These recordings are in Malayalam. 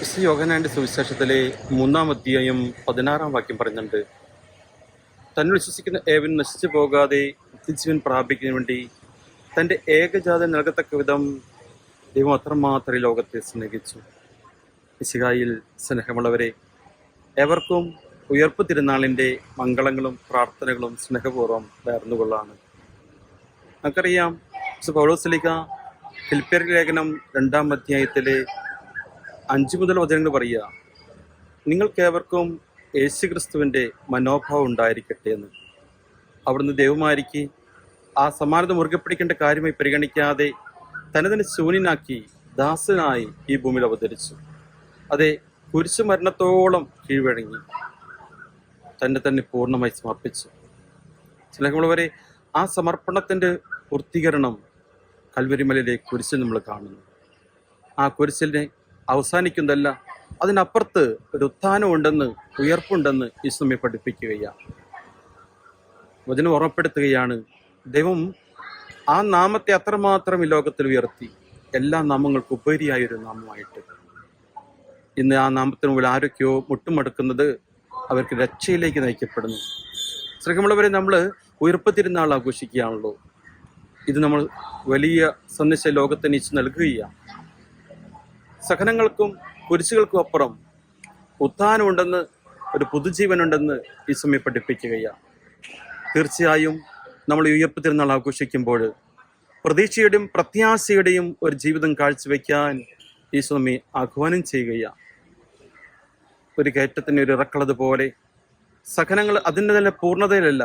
വിശുദ്ധ യോഹനാന്റെ സുവിശേഷത്തിലെ മൂന്നാം അധ്യായം പതിനാറാം വാക്യം പറയുന്നുണ്ട്. തന്നെ വിശ്വസിക്കുന്ന ഏവൻ നശിച്ചു പോകാതെ നിത്യജീവൻ പ്രാപിക്കുന്നതിന് വേണ്ടി തന്റെ ഏകജാതം നൽകത്തക്ക വിധം ദൈവം അത്രമാത്രം ലോകത്തെ സ്നേഹിച്ചു. ഇശികായിൽ സ്നേഹമുള്ളവരെ ഏവർക്കും ഉയർപ്പ് തിരുനാളിന്റെ മംഗളങ്ങളും പ്രാർത്ഥനകളും സ്നേഹപൂർവം നേർന്നുകൊള്ളാണ്. നമുക്കറിയാം പൗലോസ്ലിക ഫിലിപ്പിയർ ലേഖനം രണ്ടാം അധ്യായത്തിലെ അഞ്ചു മുതൽ വചനങ്ങൾ പറയുക. നിങ്ങൾക്കേവർക്കും യേശു ക്രിസ്തുവിന്റെ മനോഭാവം ഉണ്ടായിരിക്കട്ടെ എന്ന്. അവിടുന്ന് ദൈവമായിരിക്ക് ആ സമാനത മുറുകെ പിടിക്കേണ്ട കാര്യമായി പരിഗണിക്കാതെ തന്നെ ശൂന്യനാക്കി ദാസനായി ഈ ഭൂമിയിൽ അവതരിച്ചു. അതെ കുരിശു മരണത്തോളം കീഴ്വഴങ്ങി. തന്നെ തന്നെ പൂർണമായി സമർപ്പിച്ചു. സ്നേഹമുള്ളവരെ ആ സമർപ്പണത്തിന്റെ പൂർത്തീകരണം കൽവരിമലയിലെ കുരിശിൽ നമ്മൾ കാണുന്നു. ആ കുരിശിനെ അവസാനിക്കുന്നതല്ല. അതിനപ്പുറത്ത് ഒരു ഉത്ഥാനമുണ്ടെന്ന് ഉയർപ്പുണ്ടെന്ന് ഈശ്വമ്മെ പഠിപ്പിക്കുകയാണ് വചനം ഓർമ്മപ്പെടുത്തുകയാണ് ദൈവം ആ നാമത്തെ അത്രമാത്രം ഈ ലോകത്തിൽ ഉയർത്തി. എല്ലാ നാമങ്ങൾക്കും ഉപരിയായൊരു നാമമായിട്ട്. ഇന്ന് ആ നാമത്തിന് മുമ്പിൽ ആരൊക്കെയോ മുട്ടുമടക്കുന്നത് അവർക്ക് രക്ഷയിലേക്ക് നയിക്കപ്പെടുന്നു. ശ്രീകമുള്ളവരെ നമ്മൾ ഉയർപ്പ് തിരുന്നാൾ ആഘോഷിക്കുകയാണല്ലോ. ഇത് നമ്മൾ വലിയ സന്ദേശ ലോകത്തിന് ഇച്ച് നൽകുകയാണ് സഹനങ്ങൾക്കും കുരിശുകൾക്കും അപ്പുറം ഉത്ഥാനമുണ്ടെന്ന് ഒരു പുതുജീവനുണ്ടെന്ന് ഈ സമയം പഠിപ്പിക്കുകയാണ് തീർച്ചയായും നമ്മൾ ഉയർപ്പ് തിരുനാൾ ആഘോഷിക്കുമ്പോൾ പ്രതീക്ഷയുടെയും പ്രത്യാശയുടെയും ഒരു ജീവിതം കാഴ്ചവെക്കാൻ ഈ സ്വാമി ആഹ്വാനം ചെയ്യുകയാണ് ഒരു കയറ്റത്തിന് ഒരു ഇറക്കുള്ളത് പോലെ സഹനങ്ങൾ അതിന്റെ തന്നെ പൂർണതയിലല്ല.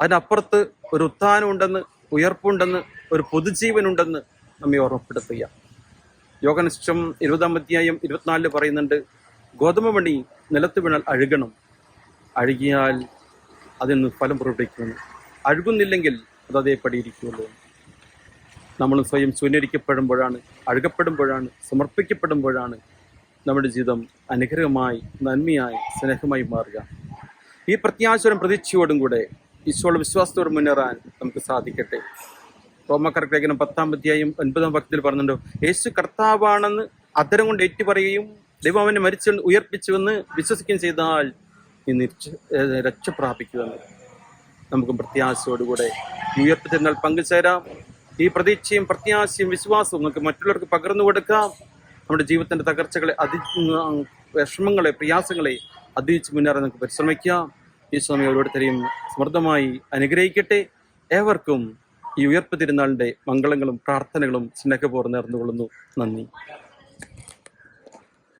അതിനപ്പുറത്ത് ഒരു ഉത്ഥാനമുണ്ടെന്ന് ഉയർപ്പുണ്ടെന്ന് ഒരു പൊതുജീവനുണ്ടെന്ന് നമ്മെ ഓർമ്മപ്പെടുത്തുക യോഗനിഷ്ഠം ഇരുപതാം അധ്യായം ഇരുപത്തിനാലിൽ പറയുന്നുണ്ട് ഗോതമ്പ് മണി നിലത്ത് വീണാൽ അഴുകണം. അഴുകിയാൽ അതിൽ നിന്ന് ഫലം പുറപ്പെടുവിക്കുന്നു അഴുകുന്നില്ലെങ്കിൽ അത് അതേപടി നമ്മൾ സ്വയം ശൂന്യരിക്കപ്പെടുമ്പോഴാണ് അഴുകപ്പെടുമ്പോഴാണ് സമർപ്പിക്കപ്പെടുമ്പോഴാണ് നമ്മുടെ ജീവിതം അനുഗ്രഹമായി നന്മയായി സ്നേഹമായി മാറുക. ഈ പ്രത്യാശനം പ്രതീക്ഷയോടും കൂടെ ഈശോൾ വിശ്വാസത്തോട് മുന്നേറാൻ നമുക്ക് സാധിക്കട്ടെ. റോമക്കാർക്ക് പത്താം അധ്യായം ഒൻപതാം ഭക്തിയിൽ പറഞ്ഞിട്ടുണ്ട്. യേശു കർത്താവാണെന്ന് അത്തരം കൊണ്ട് ഏറ്റു പറയുകയും ദൈവം അവനെ മരിച്ചു ഉയർപ്പിച്ചുവെന്ന് വിശ്വസിക്കുകയും ചെയ്താൽ നീ രക്ഷ പ്രാപിക്കുമെന്ന്. നമുക്കും പ്രത്യാശയോടുകൂടെ ഉയർപ്പിച്ചിരുന്നാൽ പങ്കുചേരാം ഈ പ്രതീക്ഷയും പ്രത്യാശയും വിശ്വാസവും നമുക്ക് മറ്റുള്ളവർക്ക് പകർന്നു കൊടുക്കാം. നമ്മുടെ ജീവിതത്തിന്റെ തകർച്ചകളെ അതി വിഷമങ്ങളെ പ്രയാസങ്ങളെ അതിജീവിച്ച് മുന്നേറാൻ നമുക്ക് പരിശ്രമിക്കാം. ഈ സ്വാമി ഓരോരുത്തരെയും സമൃദ്ധമായി അനുഗ്രഹിക്കട്ടെ. ഏവർക്കും ഈ ഉയർപ്പ് തിരുനാളിന്റെ മംഗളങ്ങളും പ്രാർത്ഥനകളും സ്നേഹപൂർവം നേർന്നുകൊള്ളുന്നു. നന്ദി.